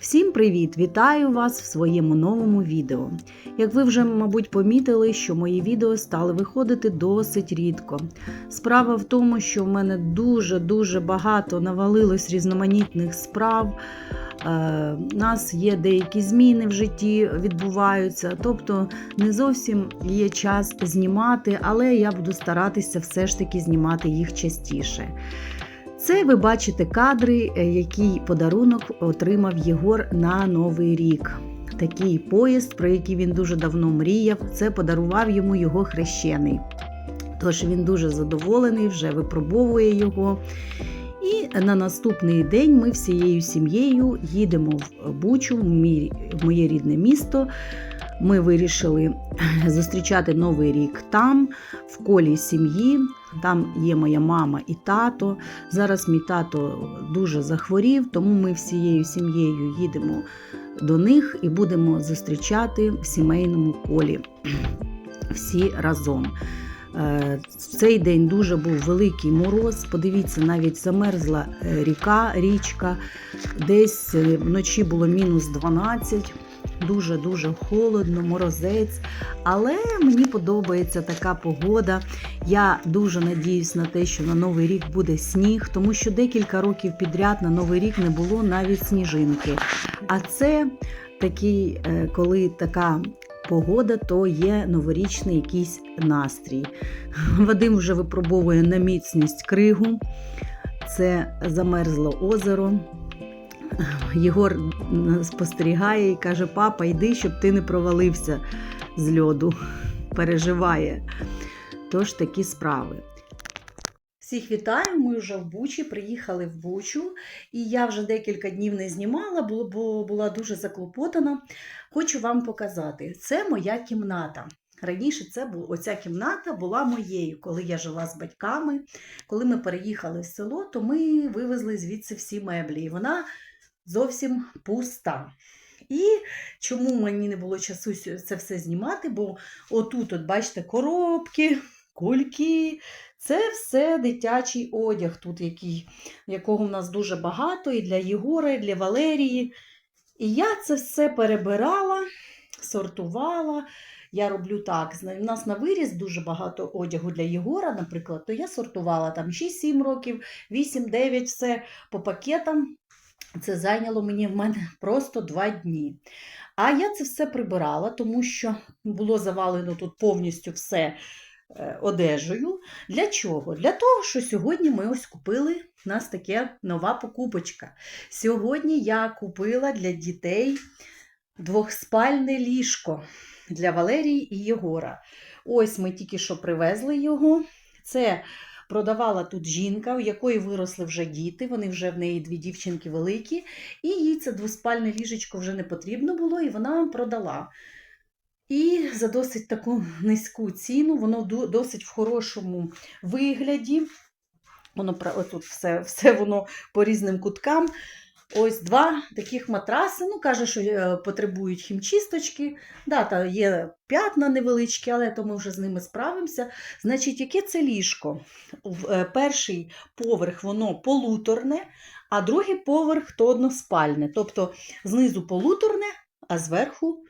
Всім привіт! Вітаю вас в своєму новому відео. Як ви вже, мабуть, помітили, що мої відео стали виходити досить рідко. Справа в тому, що в мене дуже-дуже багато навалилось різноманітних справ. Е, У нас є деякі зміни в житті відбуваються, тобто не зовсім є час знімати, але я буду старатися все ж таки знімати їх частіше. Це ви бачите кадри, е, який подарунок отримав Єгор на Новий рік. Такий поїзд, про який він дуже давно мріяв, це подарував йому його хрещений. Тож він дуже задоволений, вже випробовує його. І на наступний день ми всією сім'єю їдемо в Бучу, в моє рідне місто. Ми вирішили зустрічати Новий рік там, в колі сім'ї. Там є моя мама і тато. Зараз мій тато дуже захворів, тому ми всією сім'єю їдемо до них і будемо зустрічати в сімейному колі всі разом. Е, В цей день дуже був великий мороз. Подивіться, навіть замерзла е, ріка, річка. Десь е, вночі було мінус 12. Дуже-дуже холодно, морозець. Але мені подобається така погода. Я дуже надіюсь на те, що на Новий рік буде сніг, тому що декілька років підряд на Новий рік не було навіть сніжинки. А це такий, е, коли така погода, то є новорічний якийсь настрій. Вадим вже випробовує на міцність кригу. Це замерзло озеро. Єгор спостерігає і каже: Папа, йди, щоб ти не провалився з льоду. Переживає. Тож такі справи. Всіх вітаю, ми вже в Бучі, приїхали в Бучу, і я вже декілька днів не знімала, бо була дуже заклопотана. Хочу вам показати. Це моя кімната. Раніше це була оця кімната була моєю, коли я жила з батьками. Коли ми переїхали в село, то ми вивезли звідси всі меблі. І вона зовсім пуста. І чому мені не було часу це все знімати? Бо отут, от бачите, коробки, кульки. Це все дитячий одяг, тут який, якого в нас дуже багато, і для Єгора, і для Валерії. І я це все перебирала, сортувала. Я роблю так. У нас на виріс дуже багато одягу для Єгора, наприклад, то я сортувала там 6-7 років, 8-9, все по пакетам. Це зайняло мені в мене просто два дні. А я це все прибирала, тому що було завалено тут повністю все е, одежею. Для чого? Для того, що сьогодні ми ось купили у нас таке нова покупочка. Сьогодні я купила для дітей двохспальне ліжко для Валерії і Єгора. Ось ми тільки що привезли його. Це продавала тут жінка, у якої виросли вже діти, вони вже в неї дві дівчинки великі, і їй це двоспальне ліжечко вже не потрібно було, і вона продала. І за досить таку низьку ціну, воно досить в хорошому вигляді. Воно тут все, все воно по різним куткам. Ось два таких матраси. Ну, каже, що е, потребують хімчисточки. Да, та є п'ятна невеличкі, але то ми вже з ними справимося. Значить, яке це ліжко? Е, Перший поверх воно полуторне, а другий поверх то односпальне. Тобто знизу полуторне, а зверху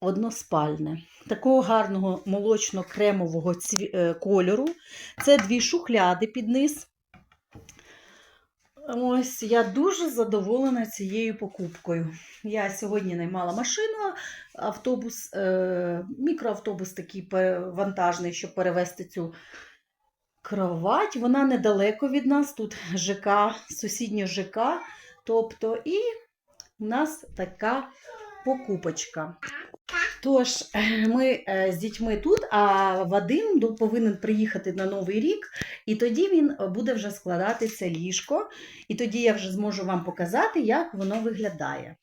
односпальне. Такого гарного молочно-кремового е, кольору. Це дві шухляди під низ. Ось я дуже задоволена цією покупкою. Я сьогодні наймала машину, автобус, е, мікроавтобус такий вантажний, щоб перевезти цю кровать. Вона недалеко від нас, тут ЖК, сусіднє ЖК. Тобто, і у нас така покупочка. Тож, е, ми е, з дітьми тут, а Вадим повинен приїхати на Новий рік, і тоді він е, буде вже складати це ліжко, і тоді я вже зможу вам показати, як воно виглядає.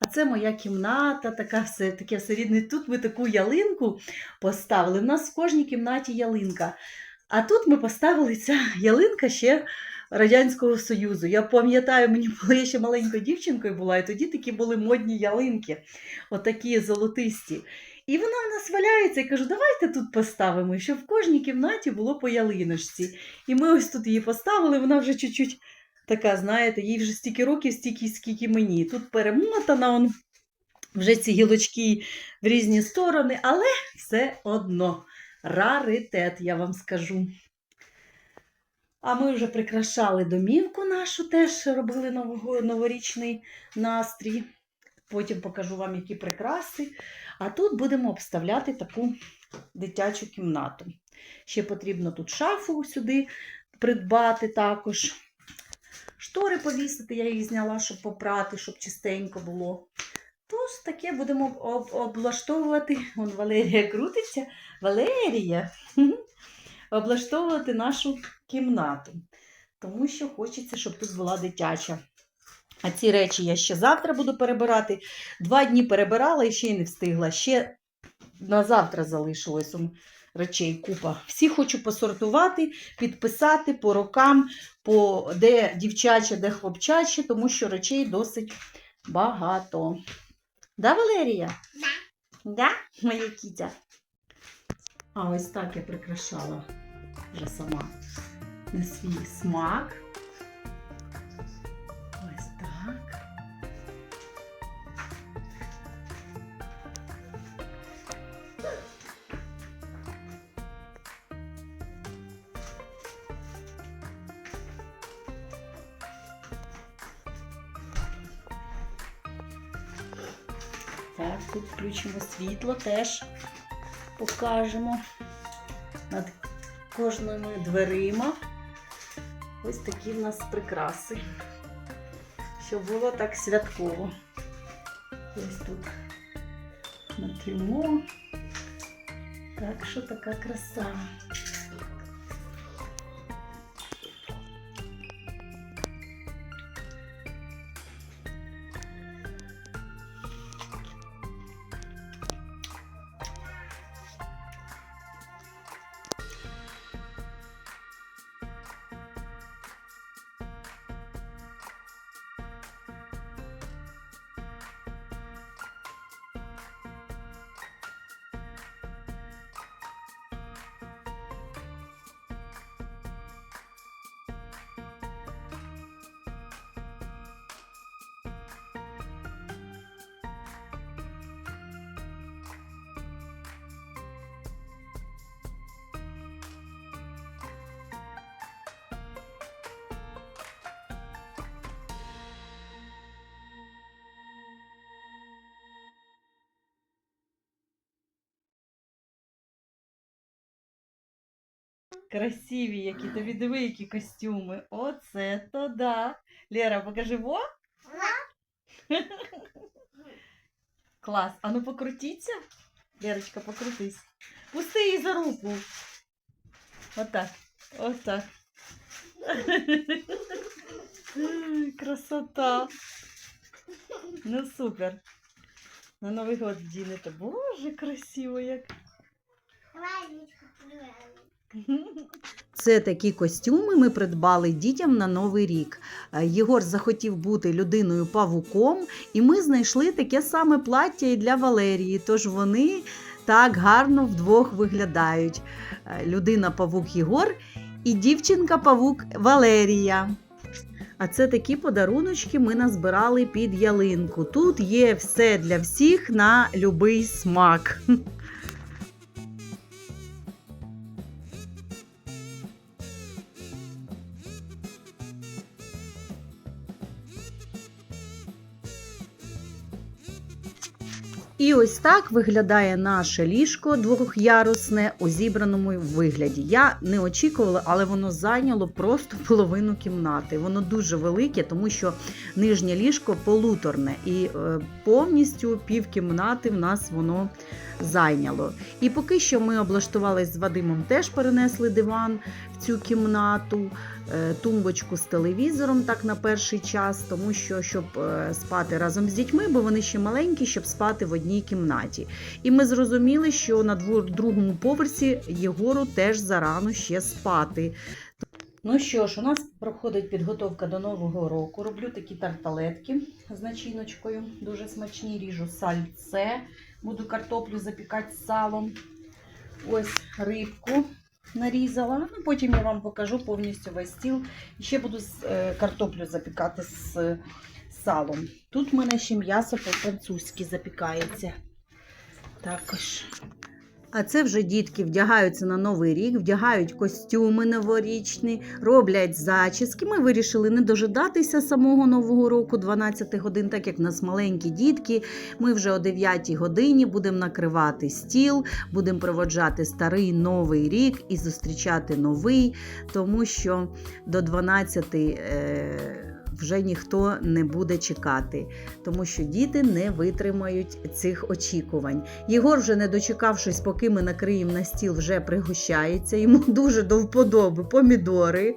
А це моя кімната, така все, таке все рідне. Тут ми таку ялинку поставили. У нас в кожній кімнаті ялинка. А тут ми поставили ця ялинка ще Радянського Союзу. Я пам'ятаю, мені було я ще маленькою дівчинкою була, і тоді такі були модні ялинки, отакі золотисті. І вона в нас валяється, я кажу, давайте тут поставимо, щоб в кожній кімнаті було по ялиночці. І ми ось тут її поставили, вона вже чуть-чуть така, знаєте, їй вже стільки років, стільки, скільки мені. Тут перемотана он, вже ці гілочки в різні сторони, але все одно раритет, я вам скажу. А ми вже прикрашали домівку нашу, теж робили новорічний настрій. Потім покажу вам, які прикраси. А тут будемо обставляти таку дитячу кімнату. Ще потрібно тут шафу сюди придбати також. Штори повісити, я їх зняла, щоб попрати, щоб чистенько було. Тож таке будемо об- облаштовувати. Вон Валерія крутиться. Валерія! Облаштовувати нашу кімнату. Тому що хочеться, щоб тут була дитяча. А ці речі я ще завтра буду перебирати. Два дні перебирала і ще й не встигла. Ще на завтра залишилось речей купа. Всі хочу посортувати, підписати по рокам, по де дівчаче, де хлопчаче, тому що речей досить багато. Да, Валерія? Да. Да, моя кітя? А ось так я прикрашала вже сама на свій смак. Ось так. Так, тут включимо світло, теж покажемо над кожними дверима. Ось такі в нас прикраси. Щоб було так святково. Ось тут натримо. Так що така краса. Красиві які, тобі диви, які костюми. Оце то да. Лера, покажи во. Клас. А ну покрутіться. Лерочка, покрутись. Пусти її за руку. Отак. Отак. Красота. Ну супер. На Новий год вдінете. Боже, красиво як. Це такі костюми ми придбали дітям на Новий рік. Е, Єгор захотів бути людиною павуком, і ми знайшли таке саме плаття і для Валерії. Тож вони так гарно вдвох виглядають. Е, Людина павук Єгор і дівчинка павук Валерія. А це такі подаруночки ми назбирали під ялинку. Тут є все для всіх на любий смак. І ось так виглядає наше ліжко двохярусне у зібраному вигляді. Я не очікувала, але воно зайняло просто половину кімнати. Воно дуже велике, тому що нижнє ліжко полуторне, і е, повністю пів кімнати в нас воно зайняло. І поки що ми облаштувалися з Вадимом, теж перенесли диван цю кімнату, е, тумбочку з телевізором так на перший час, тому що щоб е, спати разом з дітьми, бо вони ще маленькі, щоб спати в одній кімнаті. І ми зрозуміли, що на другому поверсі Єгору теж зарано ще спати. Ну що ж, у нас проходить підготовка до Нового року. Роблю такі тарталетки з начиночкою, дуже смачні, ріжу сальце, буду картоплю запікати з салом. Ось рибку нарізала. Ну, потім я вам покажу повністю весь стіл. І ще буду е, картоплю запікати з е, салом. Тут в мене ще м'ясо по-французьки запікається. Також. А це вже дітки вдягаються на новий рік, вдягають костюми новорічні, роблять зачіски. Ми вирішили не дожидатися самого нового року, 12 годин, так як в нас маленькі дітки. Ми вже о 9 годині будемо накривати стіл, будемо проводжати старий новий рік і зустрічати новий, тому що до 12 е, вже ніхто не буде чекати, тому що діти не витримають цих очікувань. Єгор, вже не дочекавшись, поки ми накриємо на стіл, вже пригощається. Йому дуже до вподоби помідори.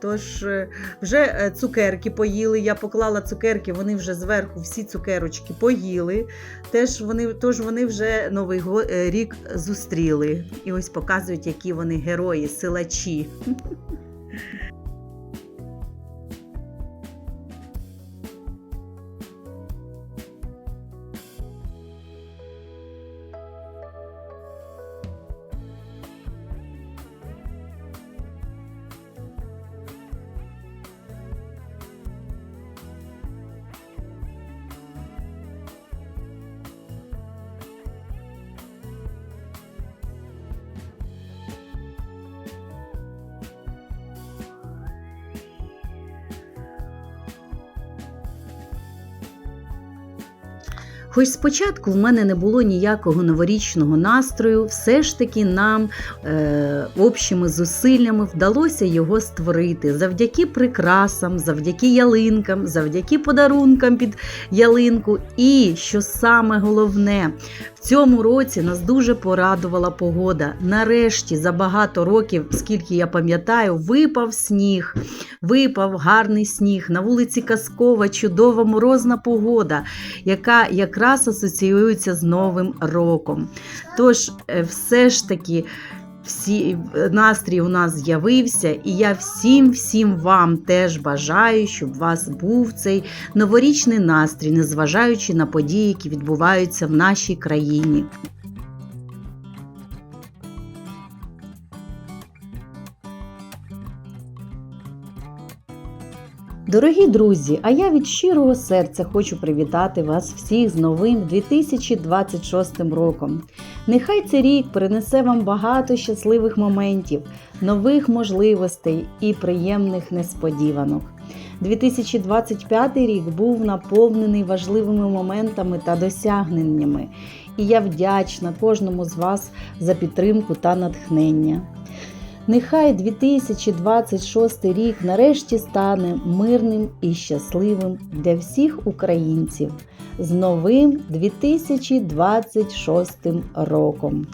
Тож е, вже е, цукерки поїли. Я поклала цукерки, вони вже зверху всі цукерочки поїли. Теж вони, тож вони вже Новий е, рік зустріли. І ось показують, які вони герої, силачі. Хоч спочатку в мене не було ніякого новорічного настрою, все ж таки нам е, общими зусиллями вдалося його створити завдяки прикрасам, завдяки ялинкам, завдяки подарункам під ялинку. І що саме головне, цьому році нас дуже порадувала погода. Нарешті, за багато років, скільки я пам'ятаю, випав сніг, випав гарний сніг. На вулиці Казкова, чудова морозна погода, яка якраз асоціюється з Новим роком. Тож, е, все ж таки. Всі настрій у нас з'явився, і я всім всім вам теж бажаю, щоб у вас був цей новорічний настрій, незважаючи на події, які відбуваються в нашій країні. Дорогі друзі, а я від щирого серця хочу привітати вас всіх з новим 2026 роком. Нехай цей рік принесе вам багато щасливих моментів, нових можливостей і приємних несподіванок. 2025 рік був наповнений важливими моментами та досягненнями, і я вдячна кожному з вас за підтримку та натхнення. Нехай 2026 рік нарешті стане мирним і щасливим для всіх українців з новим 2026 роком.